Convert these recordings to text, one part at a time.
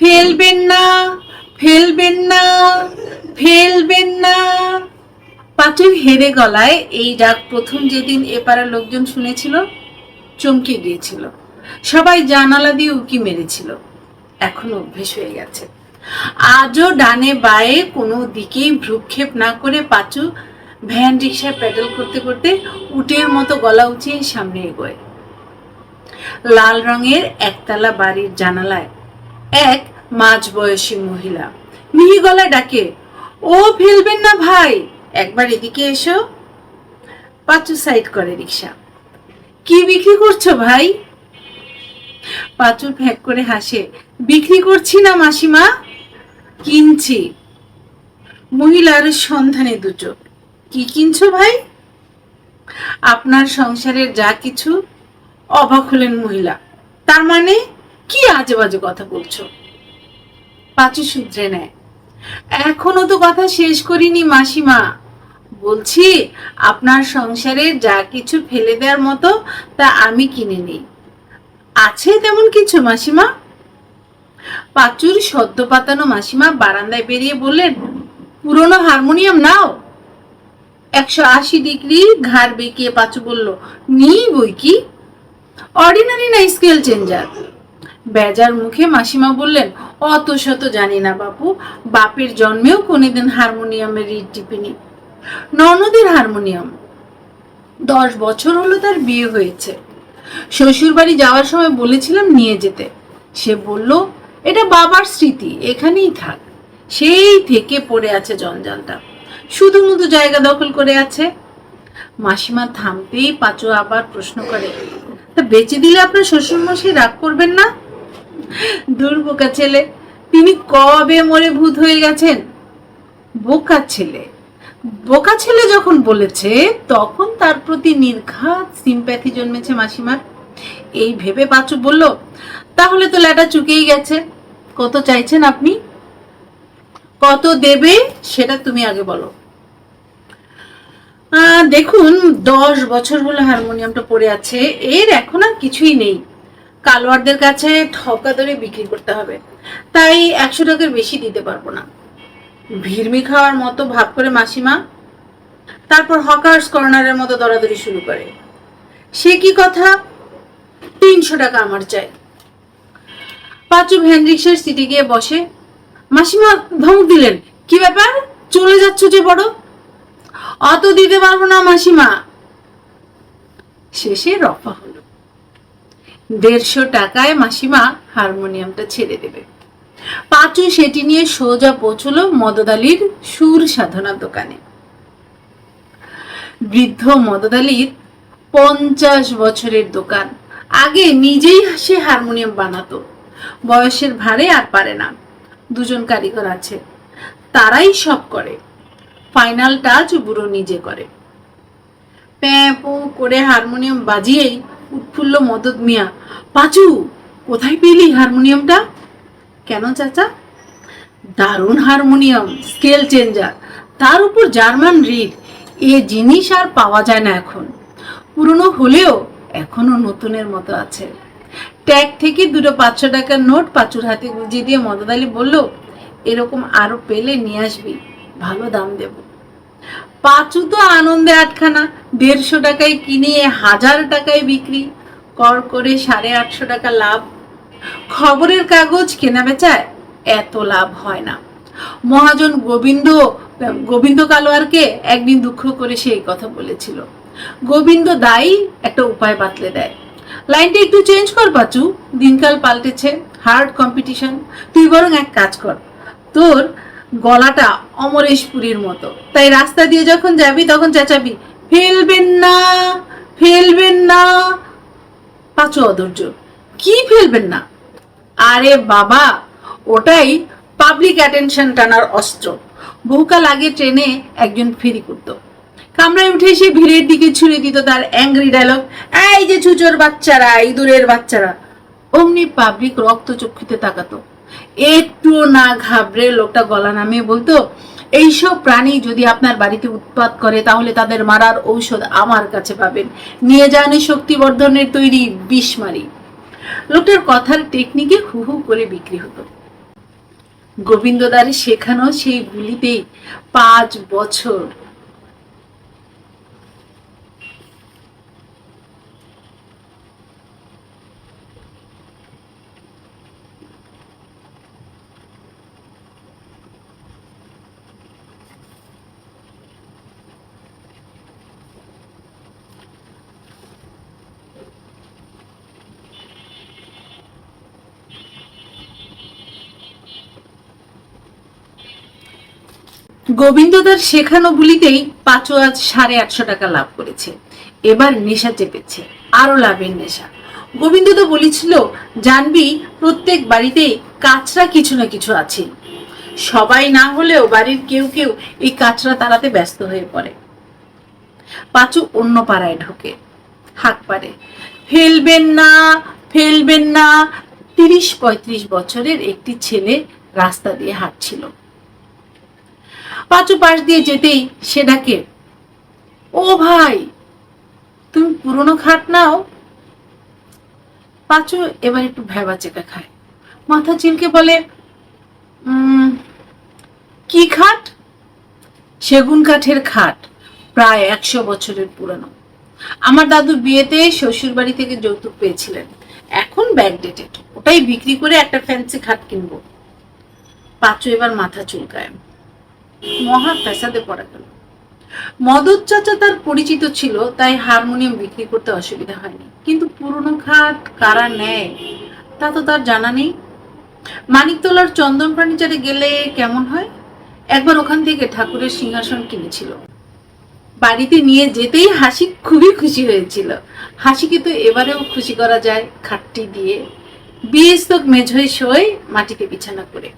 ফেলবেন না ফেলবেন না ফেলবেন না। পাঁচুর হেরে গলায় এই ডাক প্রথম যেদিন এপাড়ার লোকজন শুনেছিল, চমকে গিয়েছিল। সবাই জানালা দিয়ে উকি মেরেছিল। এখন অভ্যেস হয়ে গেছে। আজও ডানে বায়ে কোনো দিকেই ভ্রুক্ষেপ না করে পাঁচু ভ্যান রিক্সায় প্যাডেল করতে করতে উটের মতো গলা উঁচিয়ে সামনে এগোয়। লাল রঙের একতলা বাড়ির জানালায় এক মাঝ বয়সী মহিলা। মিহি গলায় ডাকে, ও ফেলবেন না ভাই। একবার এদিকে এসো। পাঁচু সাইড করে রিক্সা কি বিক্রি করছ ভাই? পাঁচু ফ্যাক করে হাসে, বিক্রি করছি না মাসিমা, কিনছি। মহিলার সন্ধানে দুচোখ কি কিনছো ভাই? আপনার সংসারের যা কিছু। অবাক হলেন মহিলা, তার মানে? কি আজে বাজে কথা বলছো? পাঁচু সূত্রে নেয়। এখনও তো কথা শেষ করিনি মাসিমা। বলছি, আপনার সংসারে যা কিছু ফেলে দেওয়ার মতো তা আমি কিনে নিই আছে তেমন কিছু মাসিমা? পাঁচুর সদ্য পাতানো মাসিমা বারান্দায় বেরিয়ে বললেন, পুরনো হারমোনিয়াম নাও। একশো আশি ডিগ্রি ঘাড় বেঁকিয়ে পাঁচু বলল, নিই বই কি? অর্ডিনারি না স্কেল চেঞ্জার। বেজার মুখে মাসিমা বললেন, অত শত জানি না বাপু, বাপের জন্মেও কোনোদিন হারমোনিয়ামের রিড টিপিনি। ননদের হারমোনিয়াম। দশ বছর হলো তার বিয়ে হয়েছে। শ্বশুর বাড়ি যাওয়ার সময় বলেছিলাম নিয়ে যেতে। সে বলল, এটা বাবার স্মৃতি, এখানেই থাক। সেই থেকে পড়ে আছে জঞ্জালটা। শুধু মধু জায়গা দখল করে আছে। মাসিমা থামতেই পাঁচু আবার প্রশ্ন করে, তা বেঁচে দিলে আপনার শ্বশুরমশাই রাগ করবেন না? দূর বোকা ছেলে, তিনি কবে মরে ভূত হয়ে গেছেন? বোকা ছেলে। বোকা ছেলে যখন বলেছে, তখন তার প্রতি নির্ঘাত সিম্প্যাথি জন্মেছে মাসিমার। এই ভেবে পাঁচু বলল, তাহলে তো ল্যাটা চুকেই গেছে। কত চাইছেন আপনি? কত দেবে সেটা তুমি আগে বলো। দেখুন, দশ বছর হলো হারমোনিয়ামটা পড়ে আছে। এর এখন আর কিছুই নেই। কালোয়ারদের কাছে ঠকা দরে বিক্রি করতে হবে। তাই একশো টাকার বেশি দিতে পারব না। ভিড়মি খাওয়ার মতো ভাব করে মাসিমা তারপর হকার্স কর্নারের মতো দরাদরি শুরু করে। সে কি কথা? তিনশো টাকা আমার চাই। পাঁচু ভ্যান রিক্সার সিটে গিয়ে বসে, মাসিমা, ধমক দিলেন। কি ব্যাপার? চলে যাচ্ছ যে বড়? অত দিতে পারব না মাসিমা। শেষে রফা হলো। দেড়শো টাকায় মাসিমা হারমোনিয়ামটা ছেড়ে দেবে। পাঁচু সেটি নিয়ে সোজা পৌঁছলো মদদালির সুর সাধনার দোকানে। বৃদ্ধ মদদালির পঞ্চাশ বছরের দোকান। আগে নিজেই সে হারমোনিয়াম বানাতো। বয়সের ভারে আর পারে না। দুজন কারিগর আছে। তারাই সব করে। ফাইনাল টাচ বুড়ো নিজে করে। প্যাঁ করে হারমোনিয়াম বাজিয়েই উৎফুল্ল মদত মিয়া। পাঁচু, কোথায় পেলি হারমোনিয়ামটা? কেন চাচা? দারুণ হারমোনিয়াম, স্কেল চেঞ্জার, তার উপর জার্মান রিড, এ জিনিস আর পাওয়া যায় না এখন। পুরনো হলেও এখনও নতুনের মতো আছে। ট্যাগ থেকে দুটো পাঁচশো টাকার নোট পাঁচুর হাতে গুজিয়ে দিয়ে মদত আলী বলল, এরকম আরও পেলে নিয়ে আসবি, ভালো দাম দেব। পাঁচু তো আনন্দে আটখানা। দেড়শো টাকায় কিনে হাজার টাকায় বিক্রি। কর করে সাড়ে আটশো টাকা লাভ। খবরের কাগজ কেনা বেচায় এত লাভ হয় না। মহাজন গোবিন্দ গোবিন্দ কালোয়ারকে একদিন দুঃখ করে সে এই কথা বলেছিল। গোবিন্দ দায়ী একটা উপায় বাতলে দেয়। লাইনটা একটু চেঞ্জ কর, পাচু। দিনকাল পাল্টেছে হার্ড কম্পিটিশন তুই বরং এক কাজ কর। তোর গলাটা অমরেশপুরীর মতো। তাই রাস্তা দিয়ে যখন যাবি, তখন চেঁচাবি, ফেলবেন না ফেলবেন না। পাঁচু অধৈর্য, কি ফেলবেন না? আরে বাবা, ওটাই পাবলিক অ্যাটেনশন টানার অস্ত্র। বহুকাল আগে ট্রেনে একজন ফেরি করতো। কামরায় উঠে সে ভিড়ের দিকে ছুড়ে দিত তার অ্যাংরি ডায়লগ এই যে ছুচোর বাচ্চারা, ইঁদুরের বাচ্চারা। অমনি পাবলিক রক্ত চক্ষুতে তাকাতো। একটু না ঘাবড়ে লোকটা গলা নামিয়ে বলতো, এইসব প্রাণী যদি আপনার বাড়িতে উৎপাত করে, তাহলে তাদের মারার ঔষধ আমার কাছে পাবেন। নিয়ে যান এই শক্তিবর্ধনের তৈরি বিষমারি লোকটার কথার টেকনিকে হু হু করে বিক্রি হতো। গোবিন্দদার শেখানো সেই গুলিতেই পাঁচ বছর গোবিন্দদার শেখানো গুলিতেই পাঁচু আজ সাড়ে আটশো টাকা লাভ করেছে। এবার নেশা চেপেছে, আরও লাভের নেশা। গোবিন্দদা বলেছিল, জানবি, প্রত্যেক বাড়িতেই কাঁচরা কিছু না কিছু আছে। সবাই না হলেও বাড়ির কেউ কেউ এই কাঁচরা তাড়াতে ব্যস্ত হয়ে পড়ে। পাঁচু অন্য পাড়ায় ঢোকে, হাক পারে ফেলবেন না ফেলবেন না। তিরিশ পঁয়ত্রিশ বছরের একটি ছেলে রাস্তা দিয়ে হাঁটছিল। পাঁচু পাশ দিয়ে যেতেই সে ডাকে ও ভাই তুমি পুরনো খাট নাও। পাঁচু এবার একটু ভেবা চেকা খায়। মাথা চিলকে বলে "উম, কি খাট? সেগুন কাঠের খাট প্রায় একশো বছরের পুরানো। আমার দাদু বিয়েতে শ্বশুর বাড়ি থেকে যৌতুক পেয়েছিলেন। এখন ব্যাকডেটেড ওটাই বিক্রি করে একটা ফ্যান্সি খাট কিনবো। পাঁচু এবার মাথা চুলকায়। মহা ফ্যাসাদে পড়া গেল। মদত চাচা তার পরিচিত ছিল, তাই হারমোনিয়াম বিক্রি করতে অসুবিধা হয়নি। কিন্তু পুরনো খাট কারা নেয়, তা তো তার জানা নেই। মানিকতলার চন্দন ফার্নিচারে গেলে কেমন হয়? একবার ওখান থেকে ঠাকুরের সিংহাসন কিনেছিল। বাড়িতে নিয়ে যেতেই হাসি খুবই খুশি হয়েছিল। হাসিকে তো এবারেও খুশি করা যায় খাটটি দিয়ে। বিয়ে স্তক মেঝই শোয় মাটিতে বিছানা করে।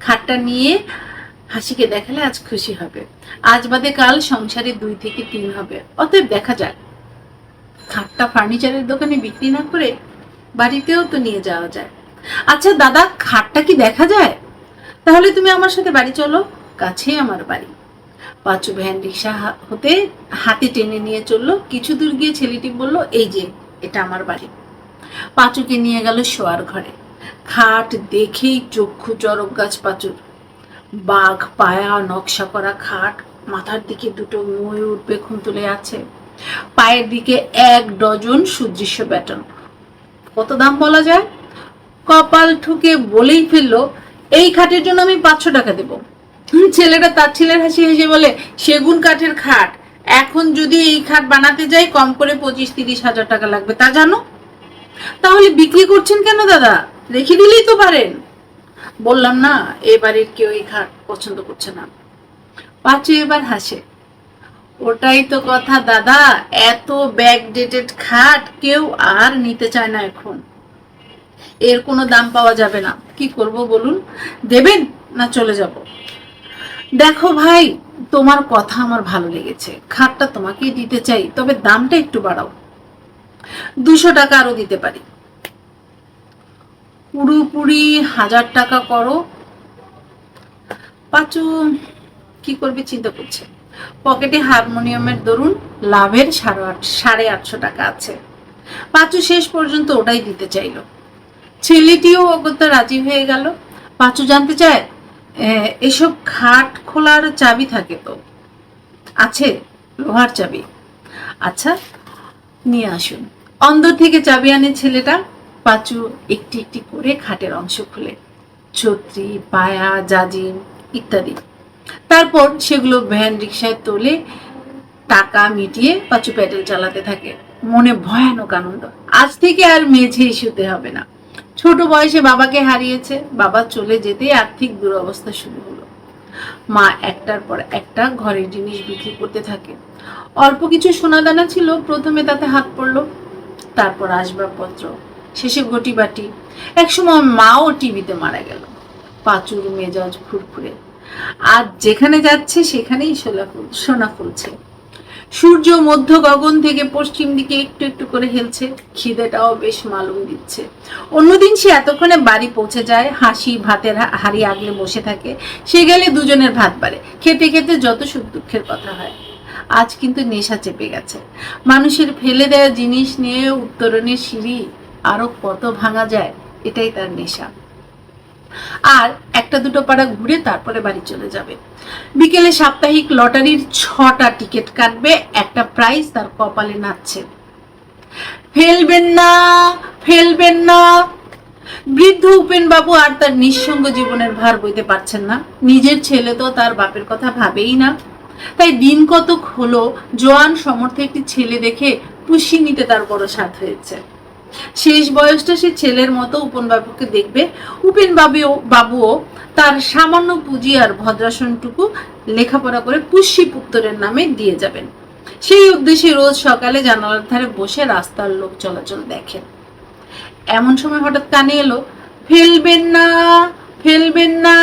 খাটটা নিয়ে হাসিকে দেখালে আজ খুশি হবে। আজ বাদে কাল সংসারে দুই থেকে তিন হবে। অতএব দেখা যাক। খাটটা ফার্নিচারের দোকানে বিক্রি না করে বাড়িতেও তো নিয়ে যাওয়া যায়। আচ্ছা দাদা, খাটটা কি দেখা যায়? তাহলে তুমি আমার সাথে বাড়ি চলো, কাছেই আমার বাড়ি। পাঁচু ভ্যান রিক্সা হতে হাতে টেনে নিয়ে চলল। কিছু দূর গিয়ে ছেলেটি বলল, এই যে, এটা আমার বাড়ি। পাঁচুকে নিয়ে গেল শোয়ার ঘরে। খাট দেখেই চক্ষু চরক গাছ পাঁচুর। বাঘ, পায়া, নকশা করা খাট, মাথার দিকে দুটো ময়ূর পেখম তুলে আছে। পায়ের দিকে এক ডজন সুদৃশ্য ব্যাটন। কত দাম বলা যায়? কপাল ঠুকে বলেই ফেলল, এই খাটের জন্য আমি পাঁচশো টাকা দেবো। ছেলেটা তার ছেলের হাসি হেসে বলে, সেগুন কাঠের খাট। এখন যদি এই খাট বানাতে যাই, কম করে পঁচিশ, তিরিশ হাজার টাকা লাগবে, তা জানো? তাহলে বিক্রি করছেন কেন দাদা? রেখে দিলেই তো পারেন। বললাম, না, এ বাড়ির কেউ এই খাট পছন্দ করছে না। পাঁচু এবার হাসে। ওটাই তো কথা দাদা, এত ব্যাকডেটেড খাট কেউ আর নিতে চায় না এখন। এর কোনো দাম পাওয়া যাবে না। কি করব বলুন? দেবেন না চলে যাব? দেখো ভাই, তোমার কথা আমার ভালো লেগেছে। খাটটা তোমাকেই দিতে চাই, তবে দামটা একটু বাড়াও। দুশো টাকা আরও দিতে পারি। পুরোপুরি হাজার টাকা করো। পাঁচু, কি করবে চিন্তা করছে? পকেটে হারমোনিয়ামের দরুন লাভের সাড়ে আট, সাড়ে আটশো টাকা আছে। পাঁচু শেষ পর্যন্ত ওটাই দিতে চাইলো। ছেলেটিও অগত্যা রাজি হয়ে গেল। পাঁচু জানতে চায় এসব খাট খোলার চাবি থাকে তো? আছে, লোহার চাবি। আচ্ছা নিয়ে আসুন। অন্দর থেকে চাবি আনে ছেলেটা। পাঁচু একটি একটি করে খাটের অংশ খুলে, ছত্রি, পায়া, জাজিম ইত্যাদি। তারপর সেগুলো ভ্যান রিক্সায় তোলে টাকা মিটিয়ে পাঁচু প্যাডেল চালাতে থাকে। মনে ভয়ানক আনন্দ। আজ থেকে আর মেঝে শুতে হবে না। ছোট বয়সে বাবাকে হারিয়েছে। বাবা চলে যেতে আর্থিক দুরবস্থা শুরু হলো। মা একটার পর একটা ঘরের জিনিস বিক্রি করতে থাকে। অল্প কিছু সোনাদানা ছিল, প্রথমে তাতে হাত পড়ল। তারপর আসবাবপত্র শেষে ঘটি বাটি। একসময় মাও টিভিতে মারা গেল। পাঁচুর মেজাজ ফুরফুরে। আর যেখানে যাচ্ছে সেখানেই সোনা ফুল, সোনা ফুলছে। সূর্য মধ্য গগন থেকে পশ্চিম দিকে একটু একটু করে হেলছে। খিদেটাও বেশ মালুম দিচ্ছে। অন্যদিন সে এতক্ষণে বাড়ি পৌঁছে যায়। হাসি, ভাতের হাড়ি আগলে বসে থাকে। সে গেলে দুজনের ভাত বাড়ে। খেতে খেতে যত সুখ দুঃখের কথা হয়। আজ কিন্তু নেশা চেপে গেছে। মানুষের ফেলে দেওয়া জিনিস নিয়ে উত্তরণের সিঁড়ি। আরও কত ভাঙা যায়, এটাই তার নেশা। আর একটা দুটো পাড়া ঘুরে তারপরে বাড়ি চলে যাবে। বিকেলে সাপ্তাহিক লটারির ছটা টিকিট কাটবে, একটা প্রাইজ তার কপালে নাচছে। ফেলবেন না ফেলবেন না। বৃদ্ধ উপেন বাবু আর তার নিঃসঙ্গ জীবনের ভার বইতে পারছেন না। নিজের ছেলে তো তার বাপের কথা ভাবেই না। তাই দিন কতক হলো, জোয়ান সমর্থে একটি ছেলে দেখে পুষি নিতে তার বড় সাথ হয়েছে। শেষ বয়সটা সে ছেলের মতো উপেন বাবুকে দেখবে। উপেন বাবুও তার সামান্য পুঁজি আর ভদ্রাসনটুকু লেখাপড়া করে পুষ্যি পুত্তরের নামে দিয়ে যাবেন। সেই উদ্দেশ্যে রোজ সকালে জানালার ধারে বসে রাস্তার লোক চলাচল দেখেন। এমন সময় হঠাৎ কানে এলো, ফেলবেন না ফেলবেন না।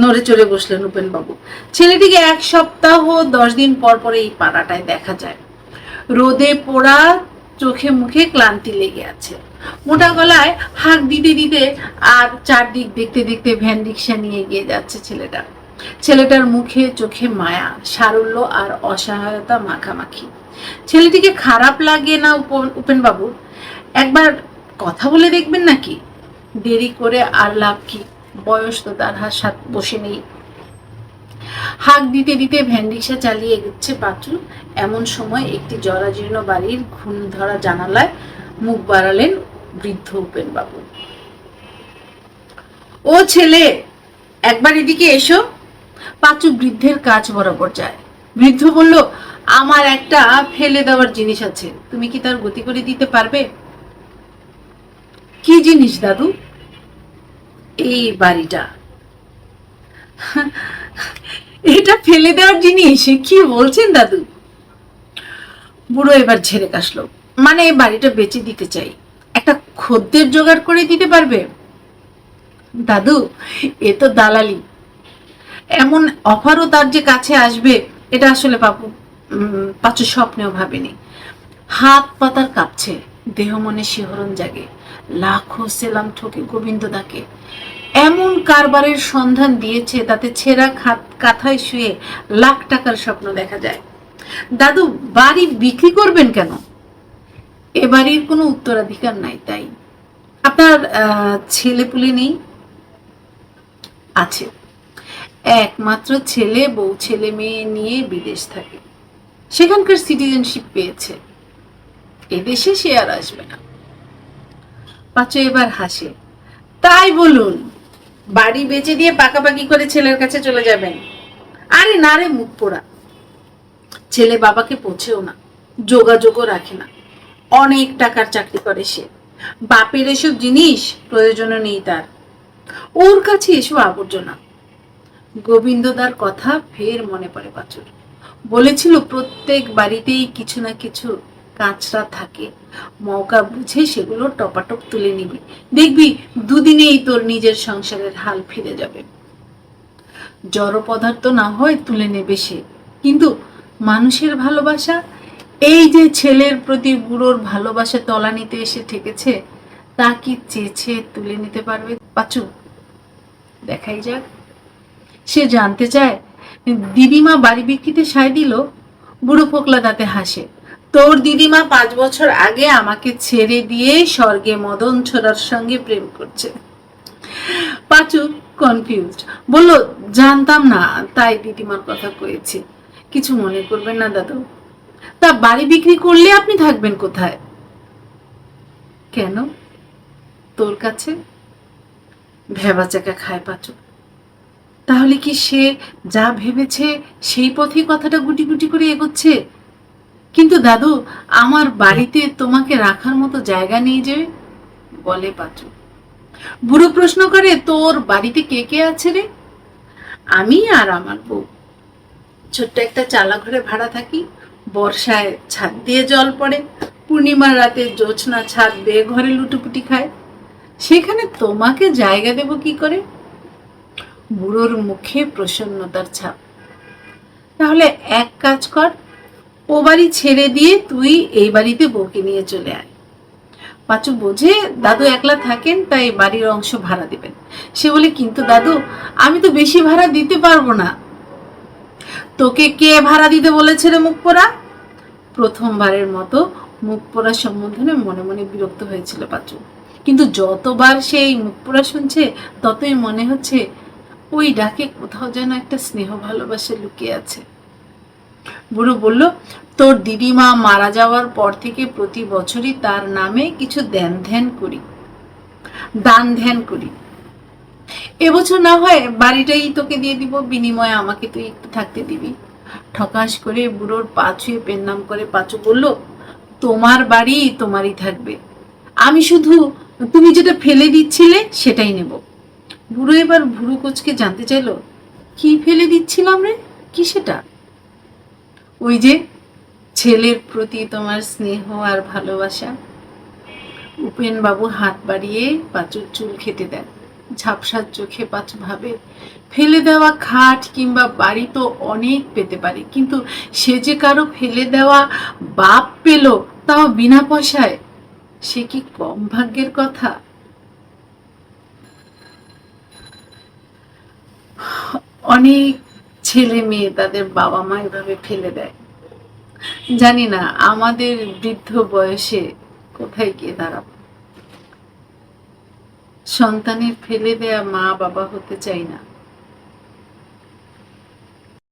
নড়ে চড়ে বসলেন উপেন বাবু। ছেলেটিকে এক সপ্তাহ দশ দিন পর পরে এই পাড়াটায় দেখা যায়। রোদে পোড়া চোখে মুখে ক্লান্তি লেগে আছে। মোটা গলায় হাঁক দিতে দিতে আর চারদিক দেখতে দেখতে ভ্যান রিক্সা নিয়ে এগিয়ে যাচ্ছে ছেলেটা। ছেলেটার মুখে চোখে মায়া, সারল্য আর অসহায়তা মাখামাখি। ছেলেটিকে খারাপ লাগে না উপেন বাবু একবার কথা বলে দেখবেন নাকি? দেরি করে আর লাভ কি? বয়স তো তার হাত বসে নেই। হাঁক দিতে দিতে ভ্যান রিক্সা চালিয়ে এগোচ্ছে পাঁচু। এমন সময় একটি জরাজীর্ণ বাড়ির ঘুণ ধরা জানালায় মুখ বাড়ালেন বৃদ্ধ উপেন বাবু ও ছেলে, একবার এদিকে এসো। পাঁচু বৃদ্ধের কাজ বরাবর যায়। বৃদ্ধ বলল, আমার একটা ফেলে দেওয়ার জিনিস আছে। তুমি কি তার গতি করে দিতে পারবে? কি জিনিস, দাদু? এই বাড়িটা। এটা ফেলে দেওয়ার জিনিস কি বলছেন দাদু? বুড়ো এবার ঝেড়ে কাশলো। মানে এই বাড়িটা বেচে দিতে চাই। একটা খদ্দের জোগাড় করে দিতে পারবে? দাদু, এ তো দালালি। এমন অফারও তার যে কাছে আসবে, এটা আসলে পাপু পাঁচু স্বপ্নেও ভাবেনি। হাত পাতার কাঁপছে, দেহ মনে শিহরণ জাগে। লাখো সেলাম ঠকে গোবিন্দ দাকে এমন কারবারের সন্ধান দিয়েছে তাতে ছেঁড়া খাত কাঁথায় শুয়ে লাখ টাকার স্বপ্ন দেখা যায়। দাদু, বাড়ি বিক্রি করবেন কেন? এ বাড়ির কোনো উত্তরাধিকার নাই তাই। আপনার ছেলে পুলে নেই? আছে। একমাত্র ছেলে, বউ, ছেলে, মেয়ে নিয়ে বিদেশ থাকে। সেখানকার সিটিজেনশিপ পেয়েছে। এদেশে সে আর আসবে না। পাঁচু এবার হাসে। তাই বলুন, বাড়ি বেচে দিয়ে পাকাপাকি করে ছেলের কাছে চলে যাবেন? আরে না রে মুখ পোড়া। ছেলে বাবাকে পৌঁছেও না, যোগাযোগও রাখে না। অনেক টাকার চাকরি করে সে। বাপের এসব জিনিস প্রয়োজনও নেই তার। ওর কাছে এসব আবর্জনা। গোবিন্দদার কথা ফের মনে পড়ে পাচুর। বলেছিল প্রত্যেক বাড়িতেই কিছু না কিছু কাঁচরা থাকে। মৌকা বুঝে সেগুলো টপাটপ তুলে নিবি। দেখবি দুদিনেই তোর নিজের সংসারের হাল ফিরে যাবে। জড় পদার্থ না হয় তুলে নেবে সে। কিন্তু মানুষের ভালোবাসা? এই যে ছেলের প্রতি বুড়োর ভালোবাসা তলানিতে এসে ঠেকেছে, তা কি চেয়েছে তুলে নিতে পারবে? পাচু, দেখাই যাক। সে জানতে চায়, দিদিমা বাড়ি বিক্রিতে সায় দিল? বুড়ো ফোকলা তাতে হাসে। তোর দিদিমা পাঁচ বছর আগে আমাকে ছেড়ে দিয়ে স্বর্গে মদন ছোড়ার সঙ্গে প্রেম করছে। পাচু কনফিউজড বলল, জানতাম না, তাই দিদিমার কথা কয়েছি। কিছু মনে করবেন না, দাদু। তা বাড়ি বিক্রি করলে আপনি থাকবেন কোথায়? কেন? তোর কাছে? ভেবা চাকা খায় পাচু। তাহলে কি সে যা ভেবেছে সেই পথেই কথাটা গুটি গুটি করে এগোচ্ছে? কিন্তু দাদু, আমার বাড়িতে তোমাকে রাখার মতো জায়গা নেই যে, বলে পাচু বুড়ো প্রশ্ন করে, তোর বাড়িতে কে কে আছে রে? আমি আর আমার বউ। ছোট্ট একটা চালা ঘরে ভাড়া থাকি। বর্ষায় ছাদ দিয়ে জল পড়ে। পূর্ণিমার রাতে জোছনা ছাদ বেয়ে ঘরে লুটুপুটি খায়। সেখানে তোমাকে জায়গা দেব কি করে? বুড়োর মুখে প্রসন্নতার ছাপ। তাহলে এক কাজ কর ও বাড়ি ছেড়ে দিয়ে তুই এই বাড়িতে বউকে নিয়ে চলে আয়। পাঁচু বোঝে দাদু একলা থাকেন, তাই বাড়ির অংশ ভাড়া দিবেন। সে বলে, কিন্তু দাদু, আমি তো বেশি ভাড়া দিতে পারব না। তোকে কে ভাড়া দিতে বলেছে রে মুখ পোড়া প্রথমবারের মতো মুখ পোড়া সম্বোধনে মনে মনে বিরক্ত হয়েছিল পাঁচু। কিন্তু যতবার সে এই মুখ পোড়া শুনছে, ততই মনে হচ্ছে ওই ডাকে কোথাও যেন একটা স্নেহ ভালোবাসা লুকিয়ে আছে। বুড়ো বলল, তোর দিদিমা মারা যাওয়ার পর থেকে প্রতি বছরই তার নামে কিছু ধ্যান ধ্যান করি, দান ধ্যান করি। এবছর না হয় বাড়িটাই তোকে দিয়ে দিব, বিনিময়ে আমাকে তুই একটু থাকতে দিবি। ঠকাস করে বুড়োর পা ছুঁয়ে পেন নাম করে পাঁচু বলল, তোমার বাড়ি তোমারই থাকবে। আমি শুধু তুমি যেটা ফেলে দিচ্ছিলে সেটাই নেব। বুড়ো এবার ভুরু কোচকে জানতে চাইলো, কি ফেলে দিচ্ছিলাম রে? কি সেটা? ওই যে ছেলের প্রতি তোমার স্নেহ আর ভালোবাসা। উপেন বাবু হাত বাড়িয়ে পাঁচুর চুল খেতে দেন। ঝাপসার চোখে পাঁচু ভাবে, ফেলে দেওয়া খাট কিংবা বাড়ি তো অনেক পেতে পারে, কিন্তু সে যে কারও ফেলে দেওয়া বাপ পেল তাও বিনা পয়সায়, সে কি কম ভাগ্যের কথা? অনেক ছেলে মেয়ে তাদের বাবা মা এভাবে ফেলে দেয়। জানি না, আমাদের বৃদ্ধ বয়সে কোথায় গিয়ে দাঁড়াবো? সন্তানের ফেলে দেয়া মা বাবা হতে চাই না।